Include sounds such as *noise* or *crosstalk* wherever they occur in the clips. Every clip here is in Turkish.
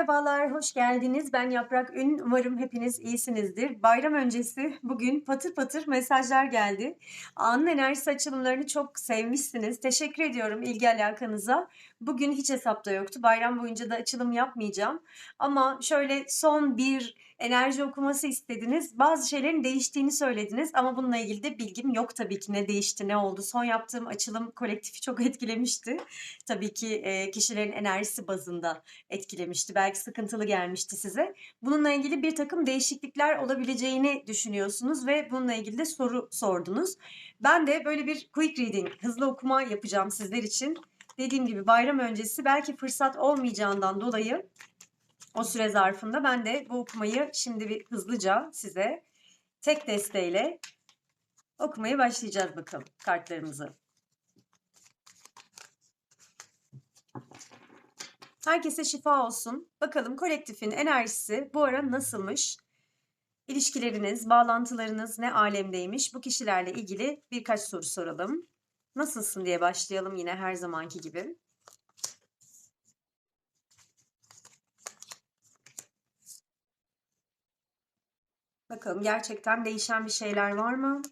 Merhabalar, hoş geldiniz. Ben Yaprak Ün. Umarım hepiniz iyisinizdir. Bayram öncesi bugün patır patır mesajlar geldi. Anın enerjisi açılımlarını çok sevmişsiniz. Teşekkür ediyorum ilgi alakanıza. Bugün hiç hesapta yoktu. Bayram boyunca da açılım yapmayacağım. Ama şöyle son bir enerji okuması istediniz. Bazı şeylerin değiştiğini söylediniz ama bununla ilgili de bilgim yok tabii ki ne değişti, ne oldu. Son yaptığım açılım kolektifi çok *laughs* etkilemişti. Tabii ki e, kişilerin enerjisi bazında etkilemişti. Belki sıkıntılı gelmişti size. Bununla ilgili bir takım değişiklikler olabileceğini düşünüyorsunuz ve bununla ilgili de soru sordunuz. Ben de böyle bir quick reading, hızlı okuma yapacağım sizler için. Dediğim gibi bayram öncesi belki fırsat olmayacağından dolayı o süre zarfında ben de bu okumayı şimdi bir hızlıca size tek desteğiyle okumaya başlayacağız bakalım kartlarımızı. Herkese şifa olsun. Bakalım kolektifin enerjisi bu ara nasılmış? İlişkileriniz, bağlantılarınız ne alemdeymiş? Bu kişilerle ilgili birkaç soru soralım. Nasılsın diye başlayalım yine her zamanki gibi. Bakalım gerçekten değişen bir şeyler var mı?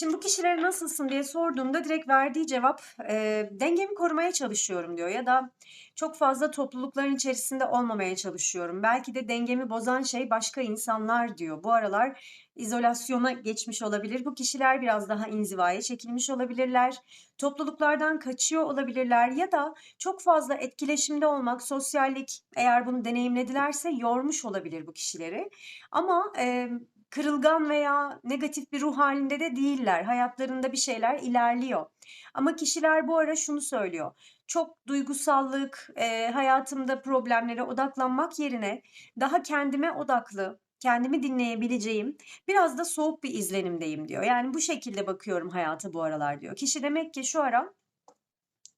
Şimdi bu kişilere nasılsın diye sorduğumda direkt verdiği cevap e, dengemi korumaya çalışıyorum diyor ya da çok fazla toplulukların içerisinde olmamaya çalışıyorum. Belki de dengemi bozan şey başka insanlar diyor. Bu aralar izolasyona geçmiş olabilir. Bu kişiler biraz daha inzivaya çekilmiş olabilirler. Topluluklardan kaçıyor olabilirler ya da çok fazla etkileşimde olmak, sosyallik eğer bunu deneyimledilerse yormuş olabilir bu kişileri. Ama e, kırılgan veya negatif bir ruh halinde de değiller. Hayatlarında bir şeyler ilerliyor. Ama kişiler bu ara şunu söylüyor. Çok duygusallık, e, hayatımda problemlere odaklanmak yerine daha kendime odaklı, kendimi dinleyebileceğim, biraz da soğuk bir izlenimdeyim diyor. Yani bu şekilde bakıyorum hayata bu aralar diyor. Kişi demek ki şu ara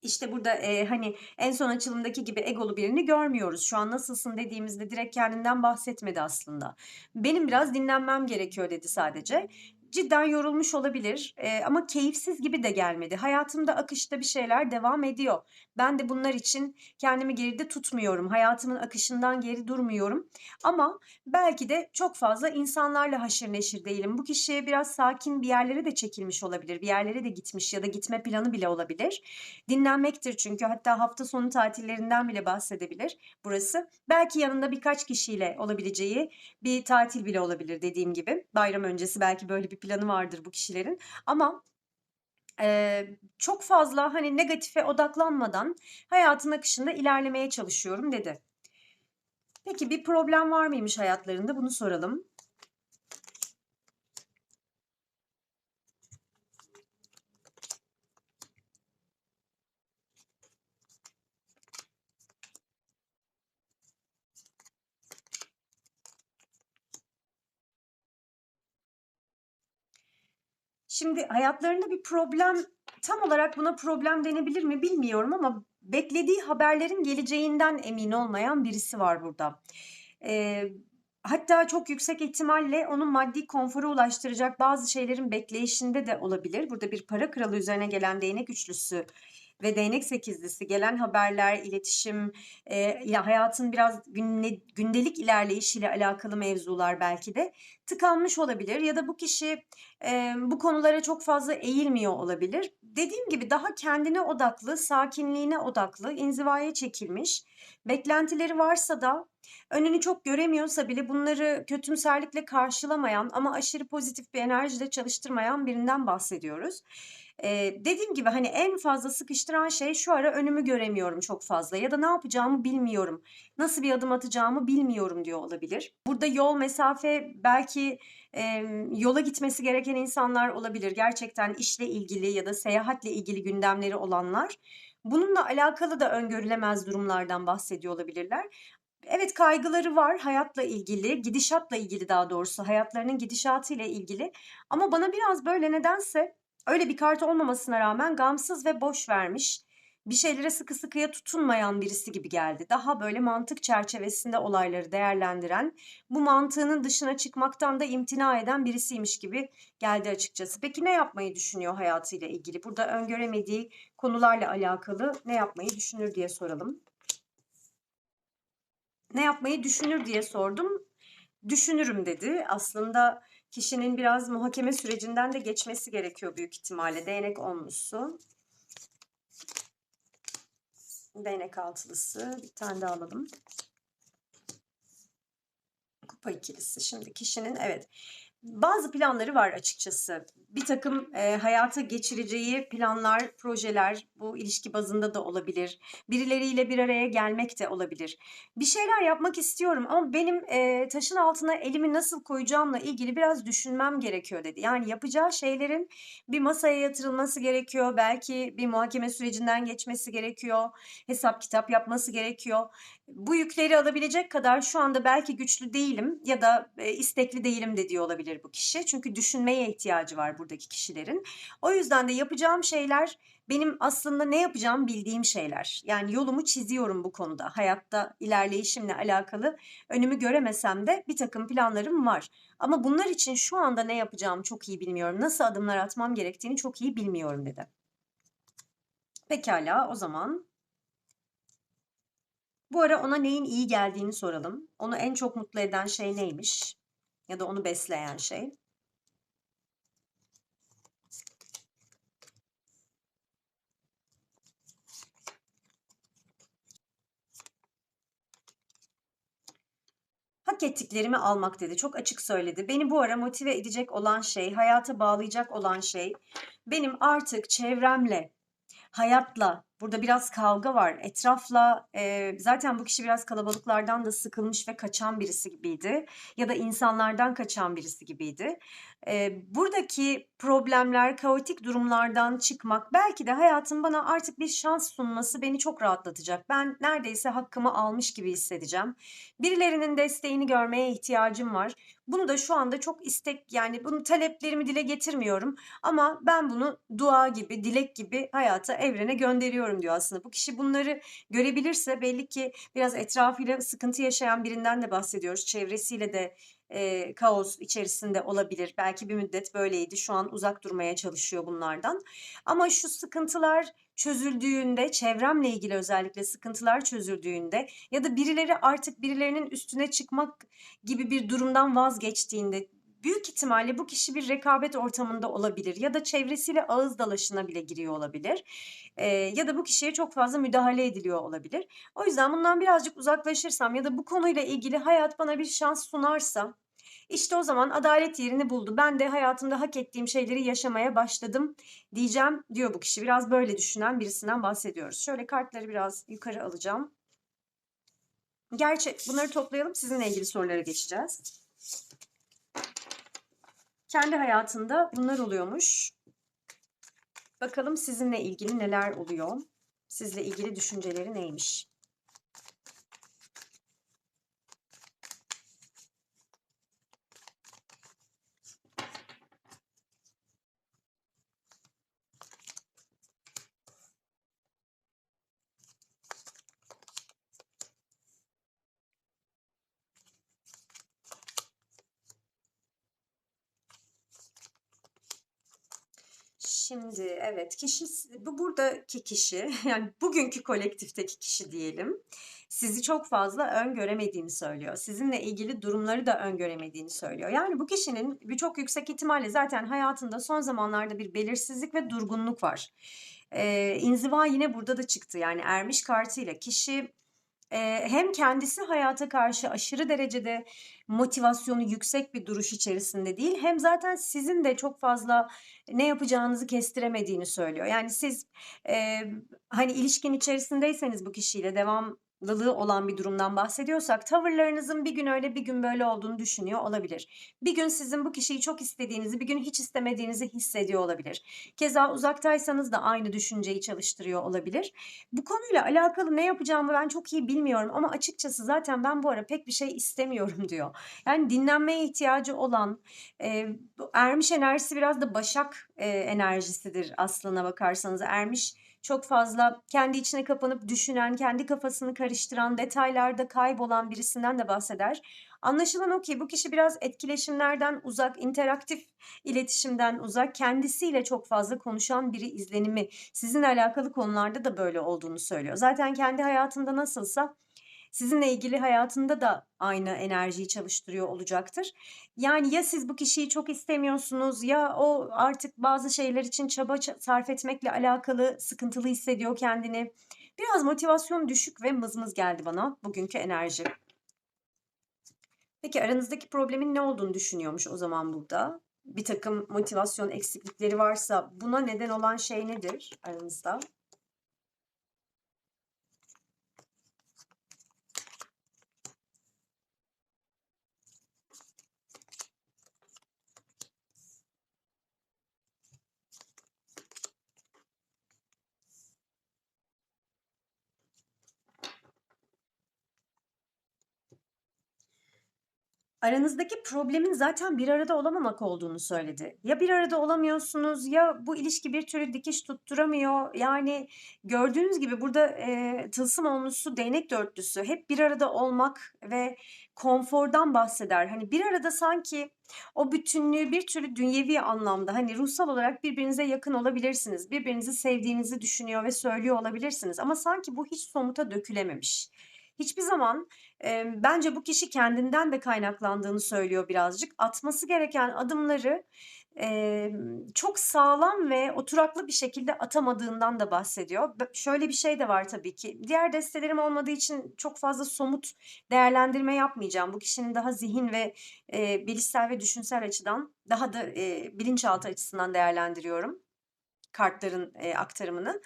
işte burada e, hani en son açılımdaki gibi egolu birini görmüyoruz. Şu an nasılsın dediğimizde direkt kendinden bahsetmedi aslında. Benim biraz dinlenmem gerekiyor dedi sadece cidden yorulmuş olabilir e, ama keyifsiz gibi de gelmedi. Hayatımda akışta bir şeyler devam ediyor. Ben de bunlar için kendimi geride tutmuyorum. Hayatımın akışından geri durmuyorum. Ama belki de çok fazla insanlarla haşır neşir değilim. Bu kişiye biraz sakin bir yerlere de çekilmiş olabilir. Bir yerlere de gitmiş ya da gitme planı bile olabilir. Dinlenmektir çünkü hatta hafta sonu tatillerinden bile bahsedebilir burası. Belki yanında birkaç kişiyle olabileceği bir tatil bile olabilir dediğim gibi. Bayram öncesi belki böyle bir planı vardır bu kişilerin. Ama e, çok fazla hani negatife odaklanmadan hayatın akışında ilerlemeye çalışıyorum dedi. Peki bir problem var mıymış hayatlarında bunu soralım. Şimdi hayatlarında bir problem, tam olarak buna problem denebilir mi bilmiyorum ama beklediği haberlerin geleceğinden emin olmayan birisi var burada. Eee, hatta çok yüksek ihtimalle onun maddi konfora ulaştıracak bazı şeylerin bekleyişinde de olabilir. Burada bir para kralı üzerine gelen değnek üçlüsü ve değnek sekizlisi gelen haberler, iletişim, e, ya hayatın biraz günle, gündelik ilerleyişiyle alakalı mevzular belki de tıkanmış olabilir ya da bu kişi e, bu konulara çok fazla eğilmiyor olabilir. Dediğim gibi daha kendine odaklı, sakinliğine odaklı, inzivaya çekilmiş. Beklentileri varsa da önünü çok göremiyorsa bile bunları kötümserlikle karşılamayan ama aşırı pozitif bir enerjiyle çalıştırmayan birinden bahsediyoruz. Ee, dediğim gibi hani en fazla sıkıştıran şey şu ara önümü göremiyorum çok fazla ya da ne yapacağımı bilmiyorum. Nasıl bir adım atacağımı bilmiyorum diyor olabilir. Burada yol, mesafe belki e, yola gitmesi gereken insanlar olabilir. Gerçekten işle ilgili ya da seyahatle ilgili gündemleri olanlar. Bununla alakalı da öngörülemez durumlardan bahsediyor olabilirler. Evet kaygıları var hayatla ilgili, gidişatla ilgili daha doğrusu hayatlarının gidişatı ile ilgili. Ama bana biraz böyle nedense öyle bir kart olmamasına rağmen gamsız ve boş vermiş. bir şeylere sıkı sıkıya tutunmayan birisi gibi geldi. Daha böyle mantık çerçevesinde olayları değerlendiren, bu mantığının dışına çıkmaktan da imtina eden birisiymiş gibi geldi açıkçası. Peki ne yapmayı düşünüyor hayatıyla ilgili? Burada öngöremediği konularla alakalı ne yapmayı düşünür diye soralım. Ne yapmayı düşünür diye sordum. Düşünürüm dedi. Aslında kişinin biraz muhakeme sürecinden de geçmesi gerekiyor büyük ihtimalle. Değnek onlusu. Değnek altılısı. Bir tane daha alalım. Kupa ikilisi. Şimdi kişinin evet bazı planları var açıkçası. Bir takım e, hayata geçireceği planlar, projeler bu ilişki bazında da olabilir. Birileriyle bir araya gelmek de olabilir. Bir şeyler yapmak istiyorum ama benim e, taşın altına elimi nasıl koyacağımla ilgili biraz düşünmem gerekiyor dedi. Yani yapacağı şeylerin bir masaya yatırılması gerekiyor. Belki bir muhakeme sürecinden geçmesi gerekiyor. Hesap kitap yapması gerekiyor. Bu yükleri alabilecek kadar şu anda belki güçlü değilim ya da e, istekli değilim de diyor olabilir bu kişi. Çünkü düşünmeye ihtiyacı var buradaki kişilerin. O yüzden de yapacağım şeyler benim aslında ne yapacağım bildiğim şeyler. Yani yolumu çiziyorum bu konuda. Hayatta ilerleyişimle alakalı önümü göremesem de bir takım planlarım var. Ama bunlar için şu anda ne yapacağımı çok iyi bilmiyorum. Nasıl adımlar atmam gerektiğini çok iyi bilmiyorum dedi. Pekala o zaman bu ara ona neyin iyi geldiğini soralım. Onu en çok mutlu eden şey neymiş? Ya da onu besleyen şey. hak ettiklerimi almak dedi. Çok açık söyledi. Beni bu ara motive edecek olan şey, hayata bağlayacak olan şey benim artık çevremle, hayatla, burada biraz kavga var. Etrafla e, zaten bu kişi biraz kalabalıklardan da sıkılmış ve kaçan birisi gibiydi. Ya da insanlardan kaçan birisi gibiydi. E, buradaki problemler, kaotik durumlardan çıkmak belki de hayatın bana artık bir şans sunması beni çok rahatlatacak. Ben neredeyse hakkımı almış gibi hissedeceğim. Birilerinin desteğini görmeye ihtiyacım var. Bunu da şu anda çok istek yani bunu taleplerimi dile getirmiyorum ama ben bunu dua gibi, dilek gibi hayata, evrene gönderiyorum diyor aslında. Bu kişi bunları görebilirse belli ki biraz etrafıyla sıkıntı yaşayan birinden de bahsediyoruz. Çevresiyle de e, kaos içerisinde olabilir. Belki bir müddet böyleydi. Şu an uzak durmaya çalışıyor bunlardan. Ama şu sıkıntılar çözüldüğünde, çevremle ilgili özellikle sıkıntılar çözüldüğünde ya da birileri artık birilerinin üstüne çıkmak gibi bir durumdan vazgeçtiğinde büyük ihtimalle bu kişi bir rekabet ortamında olabilir ya da çevresiyle ağız dalaşına bile giriyor olabilir. Ee, ya da bu kişiye çok fazla müdahale ediliyor olabilir. O yüzden bundan birazcık uzaklaşırsam ya da bu konuyla ilgili hayat bana bir şans sunarsa işte o zaman adalet yerini buldu. Ben de hayatımda hak ettiğim şeyleri yaşamaya başladım diyeceğim diyor bu kişi. Biraz böyle düşünen birisinden bahsediyoruz. Şöyle kartları biraz yukarı alacağım. Gerçek bunları toplayalım sizinle ilgili sorulara geçeceğiz. Kendi hayatında bunlar oluyormuş. Bakalım sizinle ilgili neler oluyor? Sizle ilgili düşünceleri neymiş? Şimdi evet kişi bu buradaki kişi *laughs* yani bugünkü kolektifteki kişi diyelim sizi çok fazla öngöremediğini söylüyor. Sizinle ilgili durumları da öngöremediğini söylüyor. Yani bu kişinin birçok yüksek ihtimalle zaten hayatında son zamanlarda bir belirsizlik ve durgunluk var. Ee, inziva yine burada da çıktı. Yani ermiş kartıyla kişi hem kendisi hayata karşı aşırı derecede motivasyonu yüksek bir duruş içerisinde değil hem zaten sizin de çok fazla ne yapacağınızı kestiremediğini söylüyor. Yani siz e, hani ilişkin içerisindeyseniz bu kişiyle devam lılığı olan bir durumdan bahsediyorsak tavırlarınızın bir gün öyle bir gün böyle olduğunu düşünüyor olabilir. Bir gün sizin bu kişiyi çok istediğinizi bir gün hiç istemediğinizi hissediyor olabilir. Keza uzaktaysanız da aynı düşünceyi çalıştırıyor olabilir. Bu konuyla alakalı ne yapacağımı ben çok iyi bilmiyorum ama açıkçası zaten ben bu ara pek bir şey istemiyorum *laughs* diyor. Yani dinlenmeye ihtiyacı olan e, ermiş enerjisi biraz da başak e, enerjisidir aslına bakarsanız. Ermiş çok fazla kendi içine kapanıp düşünen, kendi kafasını karıştıran, detaylarda kaybolan birisinden de bahseder. Anlaşılan o ki bu kişi biraz etkileşimlerden uzak, interaktif iletişimden uzak, kendisiyle çok fazla konuşan biri izlenimi sizinle alakalı konularda da böyle olduğunu söylüyor. Zaten kendi hayatında nasılsa sizinle ilgili hayatında da aynı enerjiyi çalıştırıyor olacaktır. Yani ya siz bu kişiyi çok istemiyorsunuz ya o artık bazı şeyler için çaba sarf etmekle alakalı sıkıntılı hissediyor kendini. Biraz motivasyon düşük ve mızmız geldi bana bugünkü enerji. Peki aranızdaki problemin ne olduğunu düşünüyormuş o zaman burada? Bir takım motivasyon eksiklikleri varsa buna neden olan şey nedir aranızda? Aranızdaki problemin zaten bir arada olamamak olduğunu söyledi. Ya bir arada olamıyorsunuz ya bu ilişki bir türlü dikiş tutturamıyor. Yani gördüğünüz gibi burada e, tılsım onlusu, değnek dörtlüsü hep bir arada olmak ve konfordan bahseder. Hani bir arada sanki o bütünlüğü bir türlü dünyevi anlamda hani ruhsal olarak birbirinize yakın olabilirsiniz. Birbirinizi sevdiğinizi düşünüyor ve söylüyor olabilirsiniz. Ama sanki bu hiç somuta dökülememiş. Hiçbir zaman e, bence bu kişi kendinden de kaynaklandığını söylüyor birazcık. Atması gereken adımları e, çok sağlam ve oturaklı bir şekilde atamadığından da bahsediyor. Şöyle bir şey de var tabii ki. Diğer destelerim olmadığı için çok fazla somut değerlendirme yapmayacağım. Bu kişinin daha zihin ve e, bilişsel ve düşünsel açıdan daha da e, bilinçaltı açısından değerlendiriyorum kartların e, aktarımını.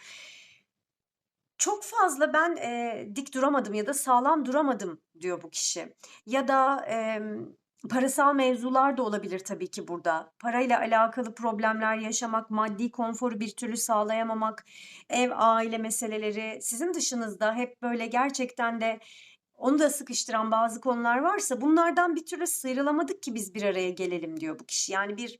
Çok fazla ben, eee, dik duramadım ya da sağlam duramadım diyor bu kişi. Ya da, emm, parasal mevzular da olabilir tabii ki burada. Parayla alakalı problemler yaşamak, maddi konforu bir türlü sağlayamamak, ev, aile meseleleri, sizin dışınızda hep böyle gerçekten de onu da sıkıştıran bazı konular varsa bunlardan bir türlü sıyrılamadık ki biz bir araya gelelim diyor bu kişi. Yani bir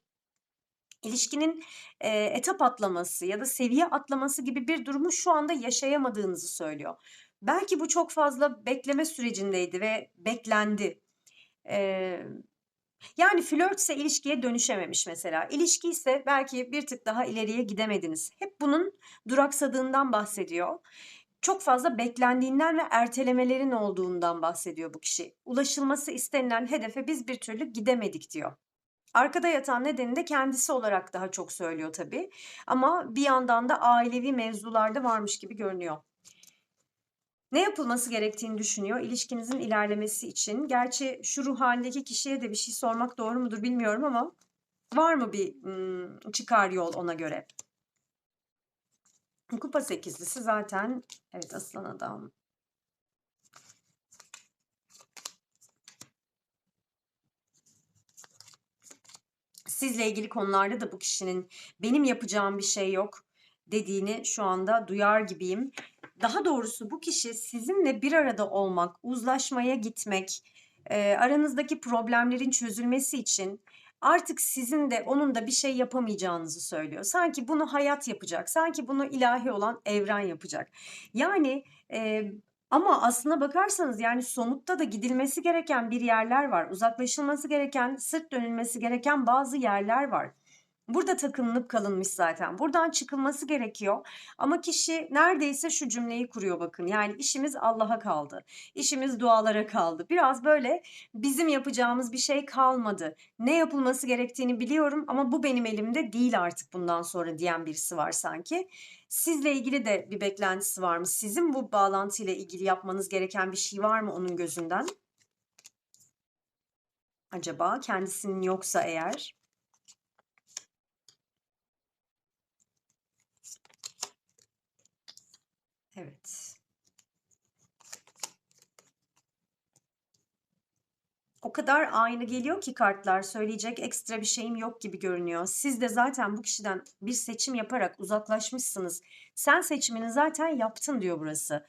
ilişkinin e, etap atlaması ya da seviye atlaması gibi bir durumu şu anda yaşayamadığınızı söylüyor. Belki bu çok fazla bekleme sürecindeydi ve beklendi. Ee, yani flörtse ilişkiye dönüşememiş mesela. İlişki ise belki bir tık daha ileriye gidemediniz. Hep bunun duraksadığından bahsediyor. Çok fazla beklendiğinden ve ertelemelerin olduğundan bahsediyor bu kişi. Ulaşılması istenilen hedefe biz bir türlü gidemedik diyor. Arkada yatan nedeni de kendisi olarak daha çok söylüyor tabii. Ama bir yandan da ailevi mevzularda varmış gibi görünüyor. Ne yapılması gerektiğini düşünüyor ilişkinizin ilerlemesi için. Gerçi şu ruh halindeki kişiye de bir şey sormak doğru mudur bilmiyorum ama var mı bir çıkar yol ona göre? Kupa sekizlisi zaten evet aslan adam. Sizle ilgili konularda da bu kişinin benim yapacağım bir şey yok dediğini şu anda duyar gibiyim. Daha doğrusu bu kişi sizinle bir arada olmak, uzlaşmaya gitmek, e, aranızdaki problemlerin çözülmesi için artık sizin de onun da bir şey yapamayacağınızı söylüyor. Sanki bunu hayat yapacak, sanki bunu ilahi olan evren yapacak. Yani e, ama aslına bakarsanız yani somutta da gidilmesi gereken bir yerler var. Uzaklaşılması gereken, sırt dönülmesi gereken bazı yerler var. Burada takınılıp kalınmış zaten. Buradan çıkılması gerekiyor. Ama kişi neredeyse şu cümleyi kuruyor bakın. Yani işimiz Allah'a kaldı. İşimiz dualara kaldı. Biraz böyle bizim yapacağımız bir şey kalmadı. Ne yapılması gerektiğini biliyorum ama bu benim elimde değil artık bundan sonra diyen birisi var sanki. Sizle ilgili de bir beklentisi var mı? Sizin bu bağlantıyla ilgili yapmanız gereken bir şey var mı onun gözünden? Acaba kendisinin yoksa eğer? Evet. O kadar aynı geliyor ki kartlar söyleyecek ekstra bir şeyim yok gibi görünüyor. Siz de zaten bu kişiden bir seçim yaparak uzaklaşmışsınız. Sen seçimini zaten yaptın diyor burası.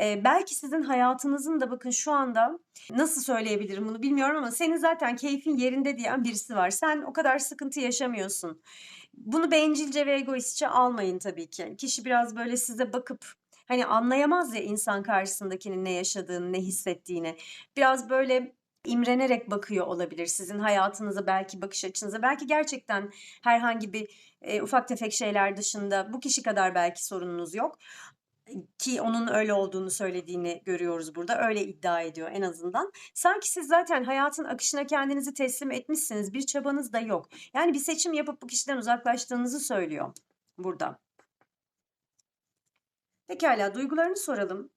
Ee, belki sizin hayatınızın da bakın şu anda nasıl söyleyebilirim bunu bilmiyorum ama senin zaten keyfin yerinde diyen birisi var. Sen o kadar sıkıntı yaşamıyorsun Bunu bencilce ve egoistçe almayın tabii ki. Kişi biraz böyle size bakıp hani anlayamaz ya insan karşısındakinin ne yaşadığını, ne hissettiğini. Biraz böyle imrenerek bakıyor olabilir sizin hayatınıza, belki bakış açınıza. Belki gerçekten herhangi bir e, ufak tefek şeyler dışında bu kişi kadar belki sorununuz yok ki onun öyle olduğunu söylediğini görüyoruz burada. Öyle iddia ediyor en azından. Sanki siz zaten hayatın akışına kendinizi teslim etmişsiniz. Bir çabanız da yok. Yani bir seçim yapıp bu kişiden uzaklaştığınızı söylüyor burada. Pekala duygularını soralım.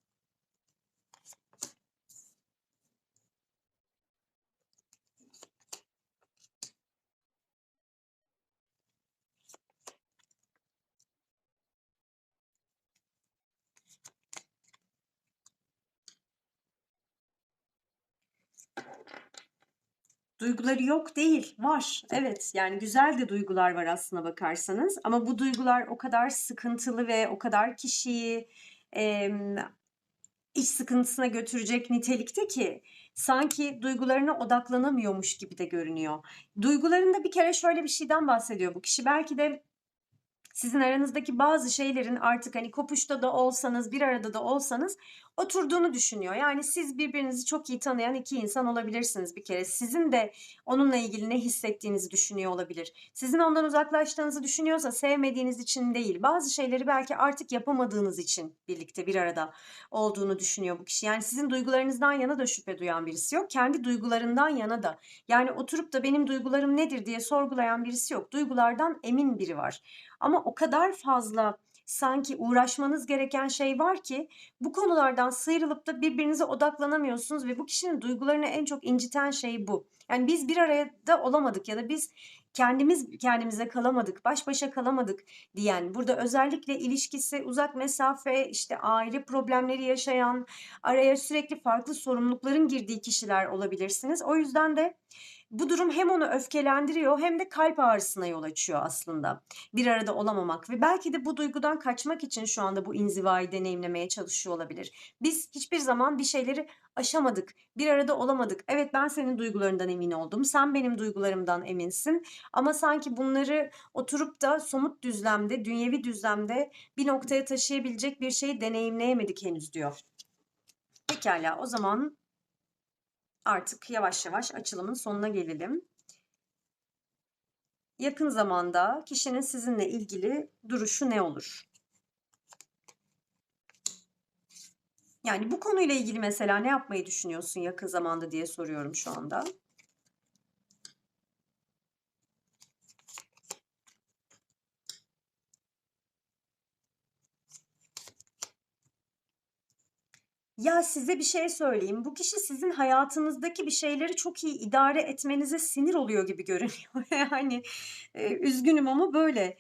Duyguları yok değil, var. Evet, yani güzel de duygular var aslına bakarsanız. Ama bu duygular o kadar sıkıntılı ve o kadar kişiyi em, iç sıkıntısına götürecek nitelikte ki sanki duygularına odaklanamıyormuş gibi de görünüyor. Duygularında bir kere şöyle bir şeyden bahsediyor bu kişi. Belki de sizin aranızdaki bazı şeylerin artık hani kopuşta da olsanız, bir arada da olsanız oturduğunu düşünüyor. Yani siz birbirinizi çok iyi tanıyan iki insan olabilirsiniz bir kere. Sizin de onunla ilgili ne hissettiğinizi düşünüyor olabilir. Sizin ondan uzaklaştığınızı düşünüyorsa sevmediğiniz için değil. Bazı şeyleri belki artık yapamadığınız için birlikte bir arada olduğunu düşünüyor bu kişi. Yani sizin duygularınızdan yana da şüphe duyan birisi yok. Kendi duygularından yana da. Yani oturup da benim duygularım nedir diye sorgulayan birisi yok. Duygulardan emin biri var. Ama o kadar fazla sanki uğraşmanız gereken şey var ki bu konulardan sıyrılıp da birbirinize odaklanamıyorsunuz ve bu kişinin duygularını en çok inciten şey bu. Yani biz bir arada olamadık ya da biz kendimiz kendimize kalamadık, baş başa kalamadık diyen, burada özellikle ilişkisi uzak mesafe, işte aile problemleri yaşayan, araya sürekli farklı sorumlulukların girdiği kişiler olabilirsiniz. O yüzden de bu durum hem onu öfkelendiriyor hem de kalp ağrısına yol açıyor aslında. Bir arada olamamak ve belki de bu duygudan kaçmak için şu anda bu inzivayı deneyimlemeye çalışıyor olabilir. Biz hiçbir zaman bir şeyleri aşamadık, bir arada olamadık. Evet ben senin duygularından emin oldum, sen benim duygularımdan eminsin ama sanki bunları oturup da somut düzlemde, dünyevi düzlemde bir noktaya taşıyabilecek bir şeyi deneyimleyemedik henüz diyor. Pekala o zaman artık yavaş yavaş açılımın sonuna gelelim. Yakın zamanda kişinin sizinle ilgili duruşu ne olur? Yani bu konuyla ilgili mesela ne yapmayı düşünüyorsun yakın zamanda diye soruyorum şu anda. Ya size bir şey söyleyeyim. Bu kişi sizin hayatınızdaki bir şeyleri çok iyi idare etmenize sinir oluyor gibi görünüyor. *laughs* Yani e, üzgünüm ama böyle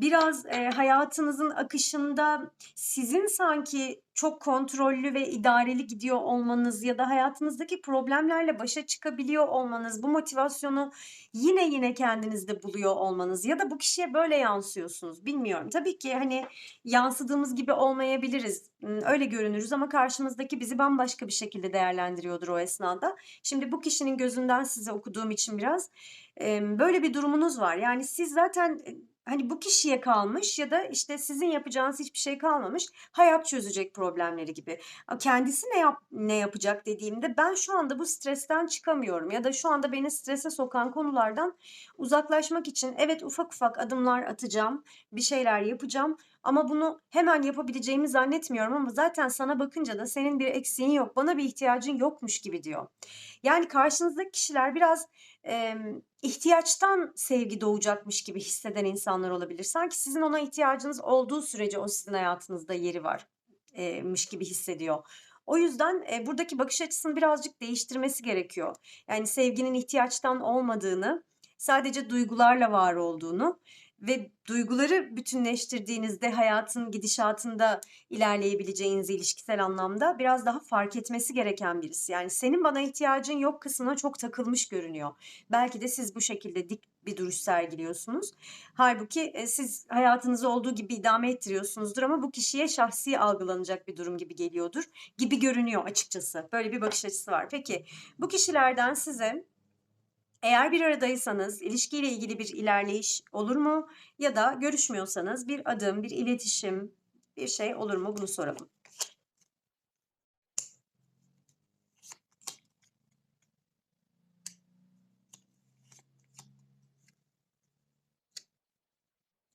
biraz e, hayatınızın akışında sizin sanki çok kontrollü ve idareli gidiyor olmanız ya da hayatınızdaki problemlerle başa çıkabiliyor olmanız, bu motivasyonu yine yine kendinizde buluyor olmanız ya da bu kişiye böyle yansıyorsunuz. Bilmiyorum. Tabii ki hani yansıdığımız gibi olmayabiliriz. Öyle görünürüz ama karşımızdaki bizi bambaşka bir şekilde değerlendiriyordur o esnada. Şimdi bu kişinin gözünden size okuduğum için biraz böyle bir durumunuz var. Yani siz zaten hani bu kişiye kalmış ya da işte sizin yapacağınız hiçbir şey kalmamış. Hayat çözecek problemleri gibi. Kendisi ne yap ne yapacak dediğimde ben şu anda bu stresten çıkamıyorum ya da şu anda beni strese sokan konulardan uzaklaşmak için evet ufak ufak adımlar atacağım, bir şeyler yapacağım ama bunu hemen yapabileceğimi zannetmiyorum ama zaten sana bakınca da senin bir eksiğin yok, bana bir ihtiyacın yokmuş gibi diyor. Yani karşınızdaki kişiler biraz e, ihtiyaçtan sevgi doğacakmış gibi hisseden insanlar olabilir. Sanki sizin ona ihtiyacınız olduğu sürece o sizin hayatınızda yeri varmış gibi hissediyor. O yüzden e, buradaki bakış açısını birazcık değiştirmesi gerekiyor. Yani sevginin ihtiyaçtan olmadığını, sadece duygularla var olduğunu ve duyguları bütünleştirdiğinizde hayatın gidişatında ilerleyebileceğinizi ilişkisel anlamda biraz daha fark etmesi gereken birisi. Yani senin bana ihtiyacın yok kısmına çok takılmış görünüyor. Belki de siz bu şekilde dik bir duruş sergiliyorsunuz. Halbuki e, siz hayatınızı olduğu gibi idame ettiriyorsunuzdur ama bu kişiye şahsi algılanacak bir durum gibi geliyordur. Gibi görünüyor açıkçası. Böyle bir bakış açısı var. Peki bu kişilerden size Eğer bir aradaysanız ilişkiyle ilgili bir ilerleyiş olur mu? Ya da görüşmüyorsanız bir adım, bir iletişim, bir şey olur mu? Bunu soralım.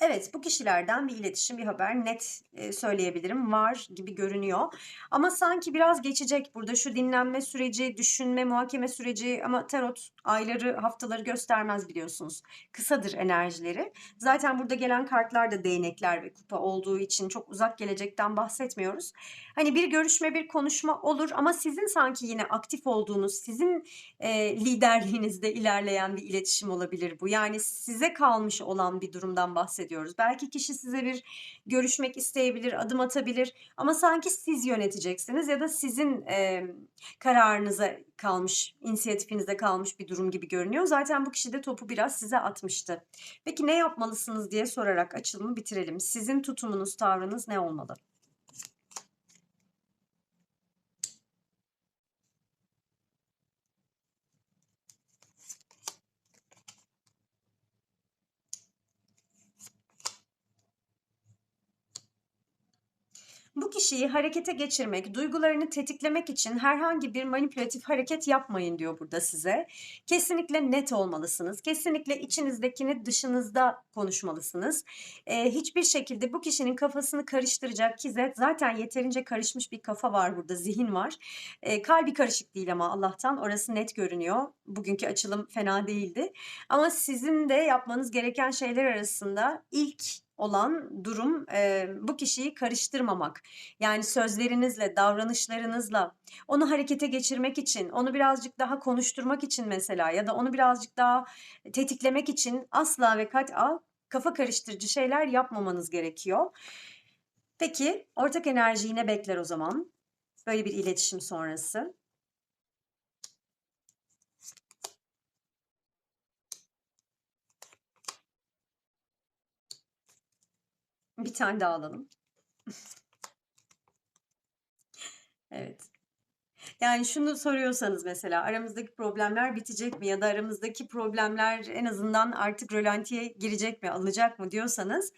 Evet, bu kişilerden bir iletişim, bir haber net söyleyebilirim var gibi görünüyor. Ama sanki biraz geçecek burada şu dinlenme süreci, düşünme, muhakeme süreci ama tarot ayları, haftaları göstermez biliyorsunuz. Kısadır enerjileri. Zaten burada gelen kartlar da değnekler ve kupa olduğu için çok uzak gelecekten bahsetmiyoruz. Hani bir görüşme, bir konuşma olur ama sizin sanki yine aktif olduğunuz, sizin e, liderliğinizde ilerleyen bir iletişim olabilir bu. Yani size kalmış olan bir durumdan bahsediyoruz. Belki kişi size bir görüşmek isteyebilir, adım atabilir ama sanki siz yöneteceksiniz ya da sizin e, kararınıza kalmış, inisiyatifinize kalmış bir durum gibi görünüyor. Zaten bu kişi de topu biraz size atmıştı. Peki ne yapmalısınız diye sorarak açılımı bitirelim. Sizin tutumunuz, tavrınız ne olmalı? Kişiyi harekete geçirmek, duygularını tetiklemek için herhangi bir manipülatif hareket yapmayın diyor burada size. Kesinlikle net olmalısınız. Kesinlikle içinizdekini dışınızda konuşmalısınız. Ee, hiçbir şekilde bu kişinin kafasını karıştıracak ki zaten yeterince karışmış bir kafa var burada, zihin var. Ee, kalbi karışık değil ama Allah'tan orası net görünüyor. Bugünkü açılım fena değildi. Ama sizin de yapmanız gereken şeyler arasında ilk olan durum e, bu kişiyi karıştırmamak. Yani sözlerinizle, davranışlarınızla onu harekete geçirmek için, onu birazcık daha konuşturmak için mesela ya da onu birazcık daha tetiklemek için asla ve kat'a kafa karıştırıcı şeyler yapmamanız gerekiyor. Peki ortak enerji yine bekler o zaman. Böyle bir iletişim sonrası. Bir tane daha alalım. Evet. Yani şunu soruyorsanız mesela aramızdaki problemler bitecek mi ya da aramızdaki problemler en azından artık rölantiye girecek mi, alınacak mı diyorsanız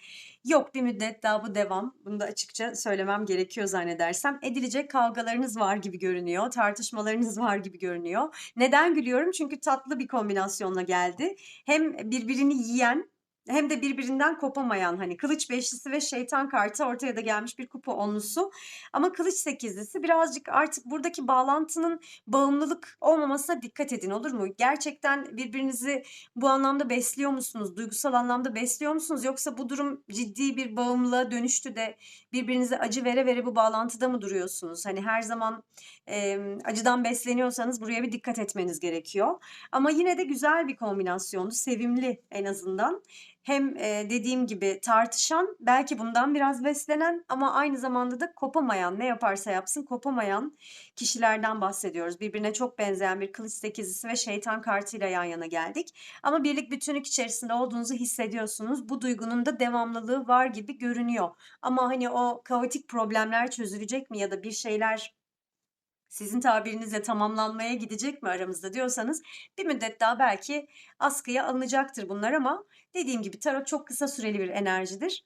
yok bir müddet daha bu devam. Bunu da açıkça söylemem gerekiyor zannedersem. Edilecek kavgalarınız var gibi görünüyor, tartışmalarınız var gibi görünüyor. Neden gülüyorum? Çünkü tatlı bir kombinasyonla geldi. Hem birbirini yiyen hem de birbirinden kopamayan hani kılıç beşlisi ve şeytan kartı ortaya da gelmiş bir kupa onlusu. Ama kılıç sekizlisi birazcık artık buradaki bağlantının bağımlılık olmamasına dikkat edin olur mu? Gerçekten birbirinizi bu anlamda besliyor musunuz? Duygusal anlamda besliyor musunuz? Yoksa bu durum ciddi bir bağımlılığa dönüştü de birbirinize acı vere vere bu bağlantıda mı duruyorsunuz? Hani her zaman e, acıdan besleniyorsanız buraya bir dikkat etmeniz gerekiyor. Ama yine de güzel bir kombinasyondu. Sevimli en azından hem dediğim gibi tartışan, belki bundan biraz beslenen ama aynı zamanda da kopamayan, ne yaparsa yapsın kopamayan kişilerden bahsediyoruz. Birbirine çok benzeyen bir kılıç sekizisi ve şeytan kartıyla yan yana geldik. Ama birlik bütünlük içerisinde olduğunuzu hissediyorsunuz. Bu duygunun da devamlılığı var gibi görünüyor. Ama hani o kaotik problemler çözülecek mi ya da bir şeyler sizin tabirinizle tamamlanmaya gidecek mi aramızda diyorsanız bir müddet daha belki askıya alınacaktır bunlar ama dediğim gibi tarot çok kısa süreli bir enerjidir.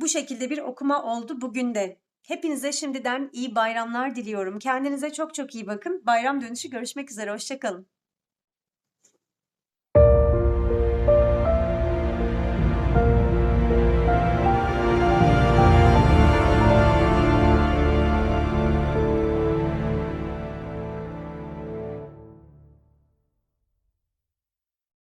Bu şekilde bir okuma oldu bugün de. Hepinize şimdiden iyi bayramlar diliyorum. Kendinize çok çok iyi bakın. Bayram dönüşü görüşmek üzere. Hoşçakalın.